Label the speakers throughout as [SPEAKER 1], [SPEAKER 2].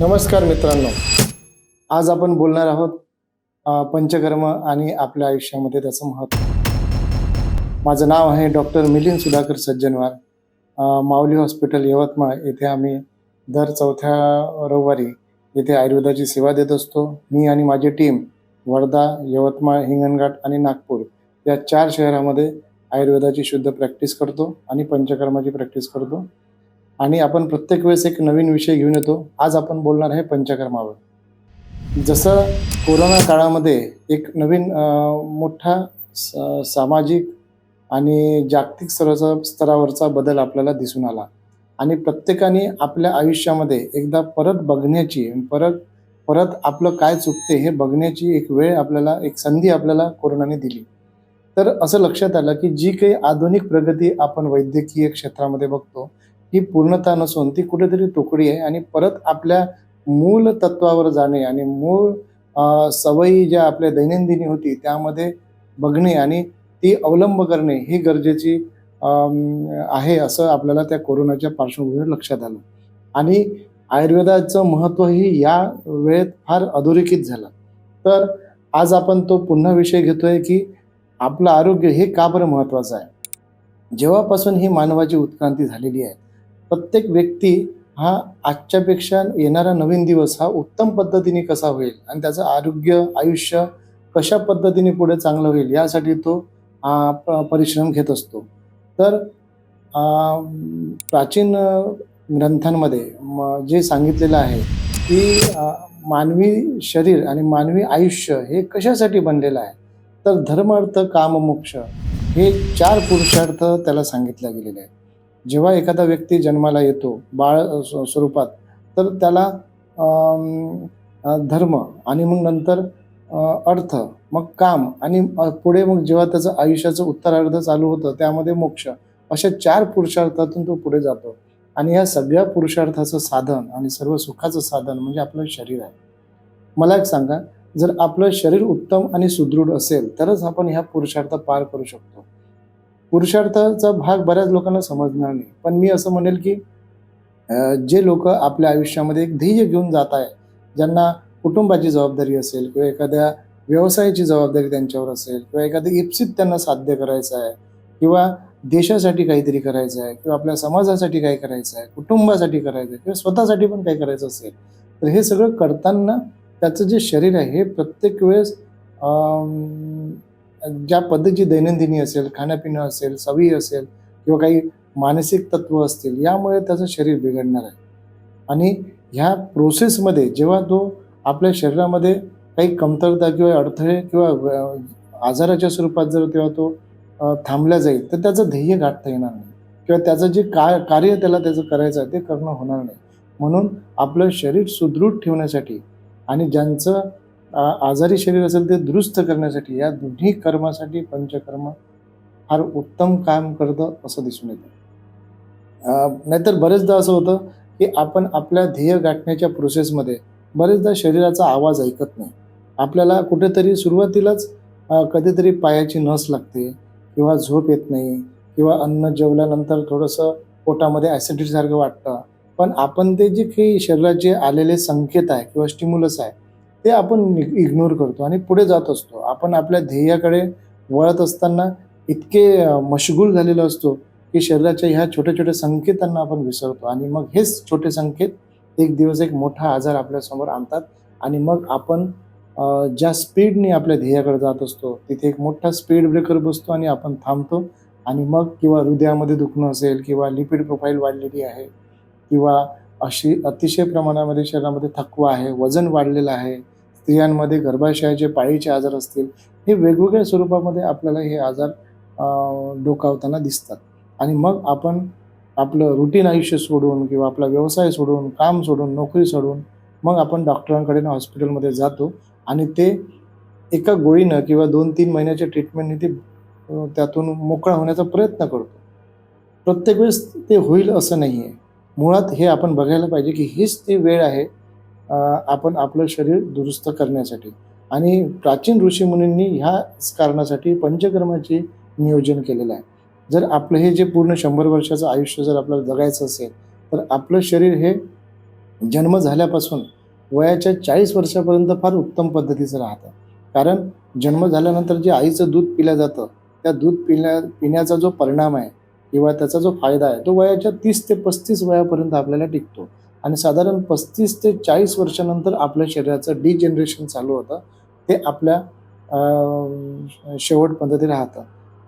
[SPEAKER 1] नमस्कार मित्रांनो. आज आपण बोलणार आहोत पंचकर्म आणि आपल्या आयुष्यामध्ये त्याचं महत्त्व. माझं नाव आहे डॉक्टर मिलिंद सुधाकर सज्जनवार. माऊली हॉस्पिटल यवतमाळ येथे आम्ही दर चौथ्या रविवारी येथे आयुर्वेदाची सेवा देत असतो. मी आणि माझी टीम वर्धा यवतमाळ हिंगणघाट आणि नागपूर या चार शहरामध्ये आयुर्वेदाची शुद्ध प्रॅक्टिस करतो आणि पंचकर्माची प्रॅक्टिस करतो. आणि आपण प्रत्येक वेळेस एक नवीन विषय घेऊन येतो. आज आपण बोलणार आहे पंचकर्मावर. जसं कोरोना काळामध्ये एक नवीन मोठा स- सामाजिक आणि जागतिक स्तराचा स्तरावरचा बदल आपल्याला दिसून आला. आणि प्रत्येकाने आपल्या आयुष्यामध्ये एकदा परत बघण्याची परत परत आपलं काय चुकते हे बघण्याची एक वेळ आपल्याला एक संधी आपल्याला कोरोनाने दिली. तर असं लक्षात आलं की जी काही आधुनिक प्रगती आपण वैद्यकीय क्षेत्रामध्ये बघतो ही पूर्णता नसून ती कुठेतरी तुकडी आहे आणि परत आपल्या मूळ तत्वावर जाणे आणि मूळ सवयी ज्या आपल्या दैनंदिनी होती त्यामध्ये बघणे आणि ती अवलंब करणे ही गरजेची आहे असं आपल्याला त्या कोरोनाच्या पार्श्वभूमीवर लक्षात आलं. आणि आयुर्वेदाचं महत्त्वही या वेळेत फार अधोरेखित झालं. तर आज आपण तो पुन्हा विषय घेतोय की आपलं आरोग्य हे का बरं महत्त्वाचं आहे? जेव्हापासून ही मानवाची उत्क्रांती झालेली आहे प्रत्येक व्यक्ती हा आजच्यापेक्षा येणारा नवीन दिवस हा उत्तम पद्धतीने कसा होईल आणि त्याचं आरोग्य आयुष्य कशा पद्धतीने पुढे चांगलं होईल यासाठी तो प- परिश्रम घेत असतो. तर प्राचीन ग्रंथांमध्ये म- जे सांगितलेलं आहे की मानवी शरीर आणि मानवी आयुष्य हे कशासाठी बनलेलं आहे? तर धर्म अर्थ काम मोक्ष हे चार पुरुषार्थ त्याला सांगितले गेलेले आहेत. जेव्हा एखादा व्यक्ती जन्माला येतो बाळ स्व- स्वरूपात तर त्याला धर्म आणि मग नंतर अर्थ मग काम आणि पुढे मग जेव्हा त्याचं आयुष्याचं उत्तरार्ध चालू होतं त्यामध्ये मोक्ष अशा चार पुरुषार्थातून तो पुढे जातो. आणि या सगळ्या पुरुषार्थाचं साधन आणि सर्व सुखाचं साधन म्हणजे आपलं शरीर आहे. मला एक सांगा जर आपलं शरीर उत्तम आणि सुदृढ असेल तरच आपण ह्या पुरुषार्थ पार करू शकतो. पुरुषार्थाचा भाग बऱ्याच लोकांना समजणार नाही. पण मी असं म्हणेल की जे लोक आपल्या आयुष्यामध्ये एक ध्येय घेऊन जात आहे ज्यांना कुटुंबाची जबाबदारी असेल किंवा एखाद्या व्यवसायाची जबाबदारी त्यांच्यावर असेल किंवा एखादं इप्सित त्यांना साध्य करायचं आहे किंवा देशासाठी काहीतरी करायचं आहे किंवा आपल्या समाजासाठी काही करायचं आहे कुटुंबासाठी करायचं आहे किंवा स्वतःसाठी पण काही करायचं असेल तर हे सगळं करताना त्याचं जे शरीर आहे हे प्रत्येक वेळेस ज्या पद्धतीची दैनंदिनी असेल खाणंपिणं असेल सवयी असेल किंवा काही मानसिक तत्व असतील यामुळे त्याचं शरीर बिघडणार आहे. आणि ह्या प्रोसेसमध्ये जेव्हा तो आपल्या शरीरामध्ये काही कमतरता किंवा अडथळे किंवा आजाराच्या स्वरूपात जर तेव्हा तो थांबला जाईल तर त्याचं ध्येय गाठता येणार नाही. किंवा त्याचं जे का कार्य त्याला त्याचं करायचं आहे ते करणं होणार नाही. म्हणून आपलं शरीर सुदृढ ठेवण्यासाठी आणि ज्यांचं आजारी शरीर असेल ते दुरुस्त करण्यासाठी या दोन्ही कर्मासाठी पंचकर्म फार उत्तम काम करतं असं दिसून येतं. नाहीतर बरेचदा असं होतं की आपण आपल्या ध्येय गाठण्याच्या प्रोसेसमध्ये बरेचदा शरीराचा आवाज ऐकत नाही. आपल्याला कुठेतरी सुरुवातीलाच कधीतरी पायाची नस लागते किंवा झोप येत नाही किंवा अन्न जेवल्यानंतर थोडंसं पोटामध्ये ॲसिडिटीसारखं वाटतं. पण आपण ते जे काही शरीराचे आलेले संकेत आहे किंवा स्टिम्युलस आहे ते आपण इग्नोर करतो आणि पुढे जात असतो. आपण आपल्या ध्येयाकडे वळत असताना इतके मशगूल झालेलो असतो की शरीराच्या ह्या छोट्या छोट्या संकेतांना आपण विसरतो. आणि मग हेच छोटे संकेत एक दिवस एक मोठा आजार आपल्यासमोर आणतात. आणि मग आपण ज्या स्पीडने आपल्या ध्येयाकडे जात असतो तिथे एक मोठा स्पीड ब्रेकर बसतो आणि आपण थांबतो. आणि मग किंवा हृदयामध्ये दुखणं असेल किंवा लिपिड प्रोफाईल वाढलेली आहे किंवा अशी अतिशय प्रमाणामध्ये शरीरामध्ये थकवा आहे वजन वाढलेलं आहे स्त्रियांमध्ये गर्भाशयाचे पाळीचे आजार असतील हे वेगवेगळ्या स्वरूपामध्ये आपल्याला हे आजार डोकावताना दिसतात. आणि मग आपण आपलं रुटीन आयुष्य सोडून किंवा आपला व्यवसाय सोडून काम सोडून नोकरी सोडून मग आपण डॉक्टरांकडे हॉस्पिटलमध्ये जातो आणि ते एका गोळीनं किंवा दोन तीन महिन्याच्या ट्रीटमेंटने ते त्यातून मोकळा होण्याचा प्रयत्न करतो. प्रत्येक वेळेस ते होईल असं नाही आहे मुळात हे आपण बघायला पाहिजे की हीच ती वेळ आहे आपण आपलं शरीर दुरुस्त करण्यासाठी आणि प्राचीन ऋषीमुनींनी ह्याच कारणासाठी पंचकर्माचे नियोजन केलेलं आहे. जर आपलं हे जे पूर्ण शंभर वर्षाचं आयुष्य जर आपल्याला जगायचं असेल तर आपलं शरीर हे जन्म झाल्यापासून वयाच्या चाळीस वर्षापर्यंत फार उत्तम पद्धतीचं राहतं. कारण जन्म झाल्यानंतर जे आईचं दूध पिलं जातं त्या दूध पिण्या पिण्याचा जो परिणाम आहे किंवा त्याचा जो फायदा आहे तो वयाच्या तीस ते पस्तीस वयापर्यंत आपल्याला टिकतो. आणि साधारण पस्तीस ते चाळीस वर्षानंतर आपल्या शरीराचं डिजनरेशन चालू होतं. ते आपल्या शेवटपर्यंत शेवट राहतं.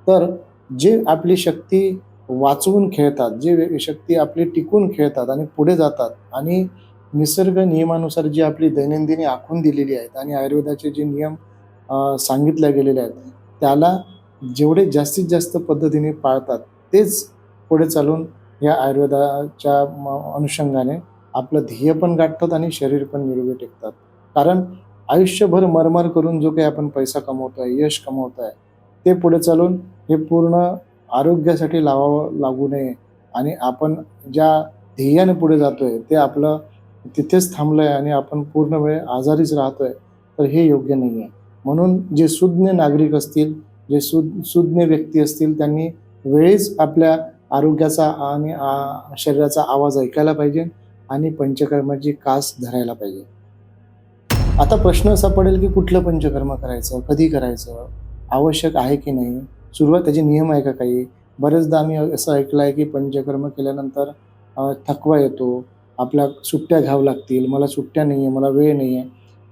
[SPEAKER 1] तर जे आपली शक्ती वाचवून खेळतात जे वे- शक्ती आपली टिकून खेळतात आणि पुढे जातात आणि निसर्ग नियमानुसार जी आपली दैनंदिनी आखून दिलेली आहेत आणि आयुर्वेदाचे जे नियम सांगितले गेलेले आहेत त्याला जेवढे जास्तीत जास्त पद्धतीने पाळतात तेच पुढे चालून या आयुर्वेदाच्या अनुषंगाने आपलं ध्येय पण गाठतात आणि शरीर पण निरोगी टिकतात. कारण आयुष्यभर मरमर करून जो काही आपण पैसा कमवतो आहे यश कमवतोय ते पुढे चालून हे पूर्ण आरोग्यासाठी लावावं लागू नये आणि आपण ज्या ध्येयाने पुढे जातोय ते आपलं तिथेच थांबलं आहे आणि आपण पूर्ण वेळ आजारीच राहतोय तर हे योग्य नाही आहे म्हणून जे सुज्ञ नागरिक असतील जे सु सुज्ञ व्यक्ती असतील त्यांनी वेळीच आपल्या आरोग्याचा आणि शरीराचा आवाज ऐकायला पाहिजे आणि पंचकर्माची कास धरायला पाहिजे. आता प्रश्न असा पडेल की कुठलं पंचकर्म करायचं कधी करायचं आवश्यक आहे की नाही सुरुवात त्याचे नियम आहे का काही? बरेचदा आम्ही असं ऐकलं आहे की पंचकर्म केल्यानंतर थकवा येतो आपल्या सुट्ट्या घ्यावं लागतील मला सुट्ट्या नाही आहे मला वेळ नाही आहे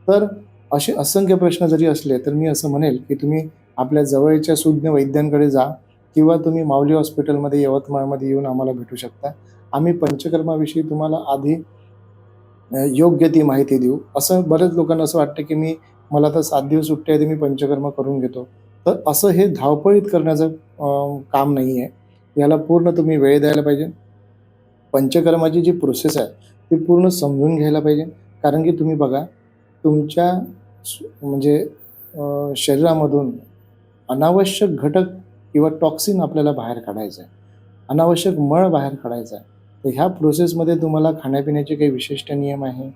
[SPEAKER 1] तर असे असंख्य प्रश्न जरी असले तर मी असं म्हणेल की तुम्ही आपल्या जवळच्या सुज्ञ वैद्यांकडे जा किंवा तुम्ही माऊली हॉस्पिटलमध्ये यवतमाळमध्ये येऊन आम्हाला भेटू शकता. आम्ही पंचकर्माविषयी तुम्हाला आधी योग्य ती माहिती देऊ. असं बऱ्याच लोकांना असं वाटतं की मी मला तर सात दिवस सुट्टी आहे ते मी पंचकर्म करून घेतो. तर असं हे धावपळीत करण्याचं काम नाही आहे याला पूर्ण तुम्ही वेळ द्यायला पाहिजे. पंचकर्माची जी प्रोसेस आहे ती पूर्ण समजून घ्यायला पाहिजे. कारण की तुम्ही बघा तुमच्या म्हणजे शरीरामधून अनावश्यक घटक किंवा टॉक्सिन आपल्याला बाहेर काढायचं आहे. अनावश्यक मळ बाहेर काढायचा आहे. तर ह्या प्रोसेसमध्ये तुम्हाला खाण्यापिण्याचे काही विशिष्ट नियम आहे.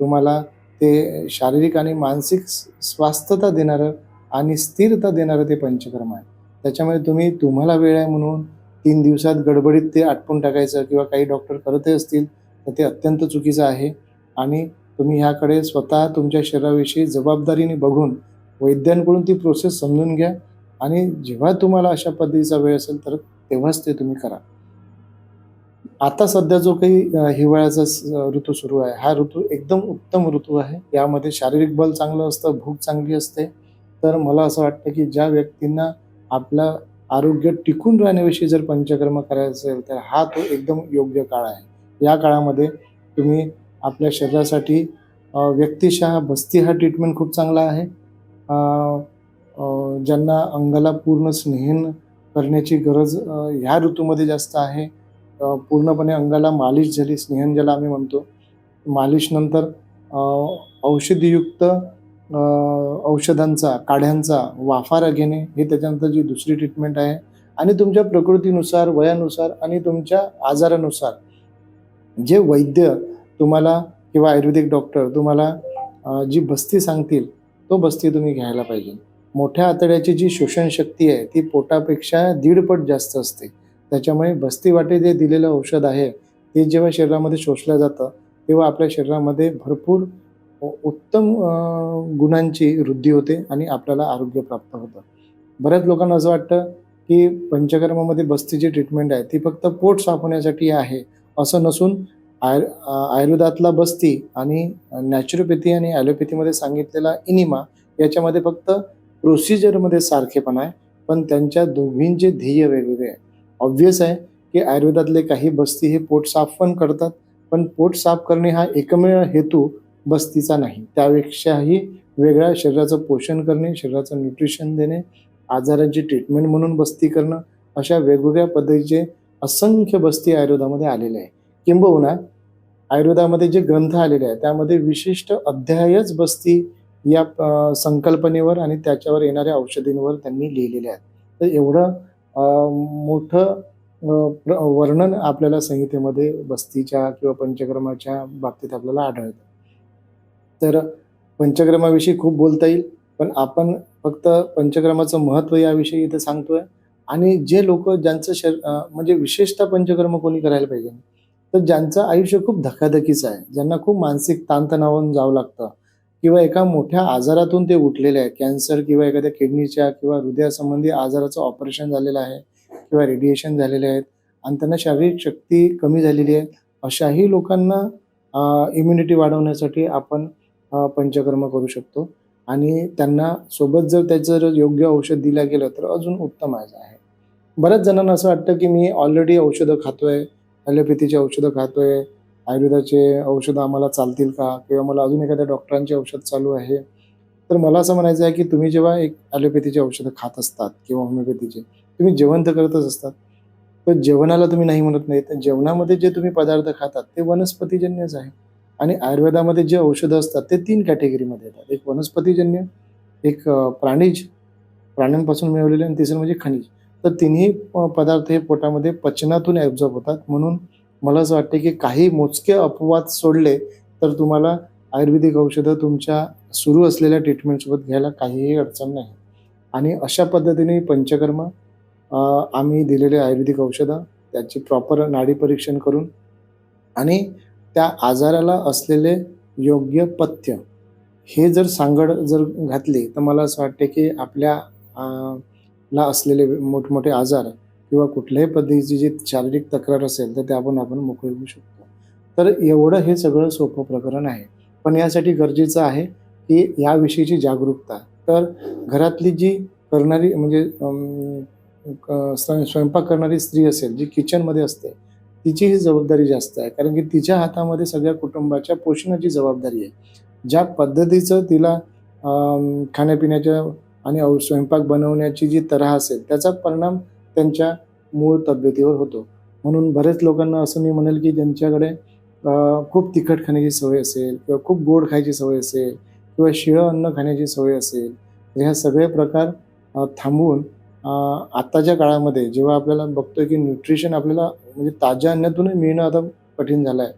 [SPEAKER 1] तुम्हाला ते शारीरिक आणि मानसिक स्वास्थ्यता देणारं आणि स्थिरता देणारं ते पंचकर्म आहे. त्याच्यामुळे तुम्ही तुम्हाला वेळ आहे म्हणून तीन दिवसात गडबडीत ते आटपून टाकायचं किंवा काही डॉक्टर करतही असतील तर ते अत्यंत चुकीचं आहे. आणि तुम्ही ह्याकडे स्वतः तुमच्या शरीराविषयी जबाबदारीने बघून वैद्यांकडून ती प्रोसेस समजून घ्या. आणि जेव्हा तुम्हाला अशा पद्धतीचा वेळ असेल तर तेव्हाच ते तुम्ही करा. आता सध्या जो काही हिवाळ्याचा ऋतू सुरू आहे हा ऋतू एकदम उत्तम ऋतू आहे. यामध्ये शारीरिक बल चांगलं असतं भूक चांगली असते. तर मला असं वाटतं की ज्या व्यक्तींना आपलं आरोग्य टिकून राहण्याविषयी जर पंचकर्म करायचं असेल तर हा तो एकदम योग्य काळ आहे. या काळामध्ये तुम्ही आपल्या शरीरासाठी व्यक्तिशः बस्ती हा ट्रीटमेंट खूप चांगला आहे. ज्यांना अंगाला पूर्ण स्नेहन करण्याची गरज ह्या ऋतूमध्ये जास्त आहे. पूर्णपणे अंगाला मालिश झाली स्नेहन ज्याला आम्ही म्हणतो. मालिशनंतर औषधीयुक्त औषधांचा काढ्यांचा वाफारा घेणे हे त्याच्यानंतर जी दुसरी ट्रीटमेंट आहे. आणि तुमच्या प्रकृतीनुसार वयानुसार आणि तुमच्या आजारानुसार जे वैद्य तुम्हाला किंवा आयुर्वेदिक डॉक्टर तुम्हाला जी बस्ती सांगतील तो बस्ती तुम्ही घ्यायला पाहिजे. मोठ्या आतड्याची जी शोषण शक्ती आहे ती पोटापेक्षा दीडपट जास्त असते. त्याच्यामुळे बस्ती वाटे जे दिलेलं औषध आहे ते जेव्हा शरीरामध्ये शोषलं जातं तेव्हा आपल्या शरीरामध्ये भरपूर उत्तम गुणांची वृद्धी होते आणि आपल्याला आरोग्य प्राप्त होतं. बऱ्याच लोकांना असं वाटतं की पंचकर्मामध्ये बस्तीची ट्रीटमेंट आहे ती फक्त पोट साफ होण्यासाठी आहे असं नसून आय आयुर्वेदातला बस्ती आणि नॅचरोपॅथी आणि ॲलोपॅथीमध्ये सांगितलेला इनिमा याच्यामध्ये फक्त प्रोसिजरमध्ये सारखेपणा आहे. पण त्यांच्या दोघींचे ध्येय वेगवेगळे आहे. ऑब्व्हियस आहे की आयुर्वेदातले काही बस्ती हे पोट साफ पण करतात पण पोट साफ करणे हा एकमेव हेतू बस्तीचा नाही. त्यापेक्षाही वेगळ्या शरीराचं पोषण करणे शरीराचं न्यूट्रिशन देणे आजारांची ट्रीटमेंट म्हणून बस्ती करणं अशा वेगवेगळ्या पद्धतीचे असंख्य बस्ती आयुर्वेदामध्ये आलेले आहे. किंबहुना आयुर्वेदामध्ये जे ग्रंथ आलेले आहेत त्यामध्ये विशिष्ट अध्यायच बस्ती या संकल्पनेवर आणि त्याच्यावर येणाऱ्या औषधींवर त्यांनी लिहिलेले आहेत. तर एवढं मोठं वर्णन आपल्याला संहितेमध्ये बस्तीच्या किंवा पंचक्रमाच्या बाबतीत आपल्याला आढळतं. तर पंचक्रमाविषयी खूप बोलता येईल पण आपण फक्त पंचक्रमाचं महत्त्व याविषयी इथे सांगतोय. आणि जे लोक ज्यांचं शर म्हणजे विशेषतः पंचकर्म कोणी करायला पाहिजे तर ज्यांचं आयुष्य खूप धकाधकीचं आहे ज्यांना खूप मानसिक ताणतणावून जावं लागतं किंवा एका मोठ्या आजारातून ते उठलेले आहे. कॅन्सर किंवा एखाद्या किडनीच्या किंवा हृदयासंबंधी आजाराचं ऑपरेशन झालेलं आहे किंवा रेडिएशन झालेले आहेत आणि त्यांना शारीरिक शक्ती कमी झालेली आहे अशाही लोकांना इम्युनिटी वाढवण्यासाठी आपण पंचकर्म करू शकतो. आणि त्यांना सोबत जर त्याचं जर योग्य औषध दिलं गेलं तर अजून उत्तम आहे. बऱ्याच जणांना असं वाटतं की मी ऑलरेडी औषधं खातोय ॲलोपॅथीची औषधं खातोय आयुर्वेदाचे औषधं आम्हाला चालतील का? किंवा मला अजून एखाद्या डॉक्टरांचे औषध चालू आहे? तर मला असं म्हणायचं आहे की तुम्ही जेव्हा एक ॲलोपॅथीचे औषधं खात असतात किंवा होमिओपॅथीचे तुम्ही जेवण तर करतच असतात. पण जेवणाला तुम्ही नाही म्हणत नाही तर जेवणामध्ये जे तुम्ही पदार्थ खातात ते वनस्पतीजन्यच आहे. आणि आयुर्वेदामध्ये जे औषधं असतात ते तीन कॅटेगरीमध्ये येतात. एक वनस्पतीजन्य एक प्राणीज प्राण्यांपासून मिळवलेले आणि तिसरं म्हणजे खनिज. तर तिन्ही पदार्थ हे पोटामध्ये पचनातून ॲब्झॉर्ब होतात. म्हणून मला असं वाटतं की काही मोजके अपवाद सोडले तर तुम्हाला आयुर्वेदिक औषधं तुमच्या सुरू असलेल्या ट्रीटमेंटसोबत घ्यायला काहीही अडचण नाही. आणि अशा पद्धतीने पंचकर्म आम्ही दिलेले आयुर्वेदिक औषधं त्याची प्रॉपर नाडी परीक्षण करून आणि त्या आजाराला असलेले योग्य पथ्य हे जर सांगड जर घातली तर मला असं वाटते की आपल्या ला असलेले मोठमोठे आजार किंवा कुठल्याही पद्धतीची जी शारीरिक तक्रार असेल तर त्यापासून आपण मोकळे होऊ शकतो. तर एवढं हे सगळं सोपं प्रकरण आहे. पण यासाठी गरजेचं आहे की याविषयीची जागरूकता. तर घरातली जी करणारी म्हणजे क- स्वयंपाक करणारी स्त्री असेल जी किचनमध्ये असते तिची ही जबाबदारी जास्त आहे. कारण की तिच्या हातामध्ये सगळ्या कुटुंबाच्या पोषणाची जबाबदारी आहे. ज्या पद्धतीचं तिला खाण्यापिण्याच्या आणि औ- स्वयंपाक बनवण्याची जी तऱ्हा असेल त्याचा परिणाम त्यांच्या मूळ तब्येतीवर होतो. म्हणून बरेच लोकांना असं मी म्हणेल की ज्यांच्याकडे खूप तिखट खाण्याची सवय असेल किंवा खूप गोड खायची सवय असेल किंवा शिळं अन्न खाण्याची सवय असेल ह्या सगळे प्रकार थांबवून आत्ताच्या काळामध्ये जेव्हा आपल्याला बघतोय की न्यूट्रिशन आपल्याला म्हणजे ताज्या अन्नातूनही मिळणं आता कठीण झालं आहे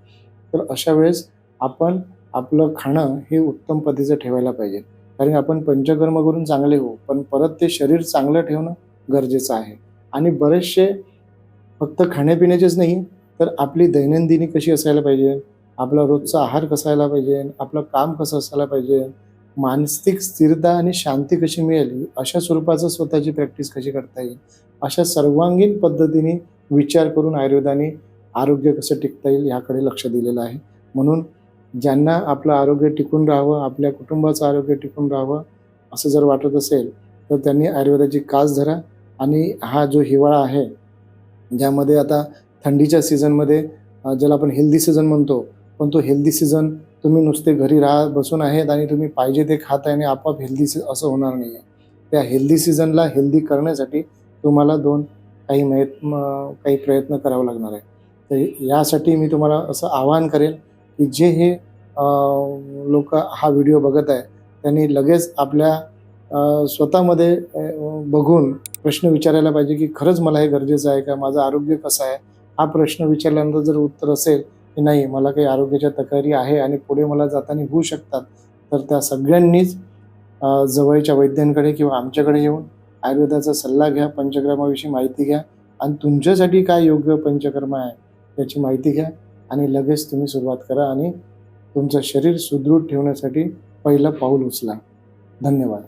[SPEAKER 1] तर अशा वेळेस आपण आपलं खाणं हे उत्तम पद्धतीचं ठेवायला पाहिजे. कारण आपण पंचकर्म करून चांगले होऊ पण परत ते शरीर चांगलं ठेवणं गरजेचं आहे. आणि बरेचसे फक्त खाण्यापिण्याचेच नाही तर आपली दैनंदिनी कशी असायला पाहिजे? आपला रोजचा आहार कसा यायला पाहिजे? आपलं काम कसं असायला पाहिजे? मानसिक स्थिरता आणि शांती कशी मिळेल? अशा स्वरूपाचं स्वतःची प्रॅक्टिस कशी करता येईल? अशा सर्वांगीण पद्धतीने विचार करून आयुर्वेदाने आरोग्य कसं टिकता येईल ह्याकडे लक्ष दिलेलं आहे. म्हणून ज्यांना आपलं आरोग्य टिकून राहावं आपल्या कुटुंबाचं आरोग्य टिकून राहावं असं जर वाटत असेल तर त्यांनी आयुर्वेदाची कास धरा. आणि हा जो हिवाळा आहे ज्यामध्ये आता थंडीच्या सीझनमध्ये ज्याला आपण हेल्दी सीझन म्हणतो पण तो हेल्दी सीझन तुम्ही नुसते घरी राहा बसून आहेत आणि तुम्ही पाहिजे ते खात आहे आणि आपोआप हेल्दी सी असं होणार नाही आहे. त्या हेल्दी सीझनला हेल्दी करण्यासाठी तुम्हाला दोन काही मयत काही प्रयत्न करावे लागणार आहे तर यासाठी मी तुम्हाला असं आवाहन करेल की जे हे लोक हा व्हिडिओ बघत आहे त्यांनी लगेच आपल्या स्वतःमध्ये बघून प्रश्न विचारायला पाहिजे की खरंच मला हे गरजेचं आहे का? माझं आरोग्य कसं आहे? हा प्रश्न विचारल्यानंतर जर उत्तर असेल की नाही मला काही आरोग्याच्या तक्रारी आहे आणि पुढे मला जाताना होऊ शकतात तर त्या सगळ्यांनीच जवळच्या वैद्यांकडे किंवा आमच्याकडे येऊन आयुर्वेदाचा सल्ला घ्या पंचकर्माविषयी माहिती घ्या आणि तुमच्यासाठी काय योग्य पंचकर्म आहे त्याची माहिती घ्या आणि लगेच तुम्ही सुरुवात करा आणि तुमचं शरीर सुदृढ ठेवण्यासाठी पहिलं पाऊल उचला. धन्यवाद.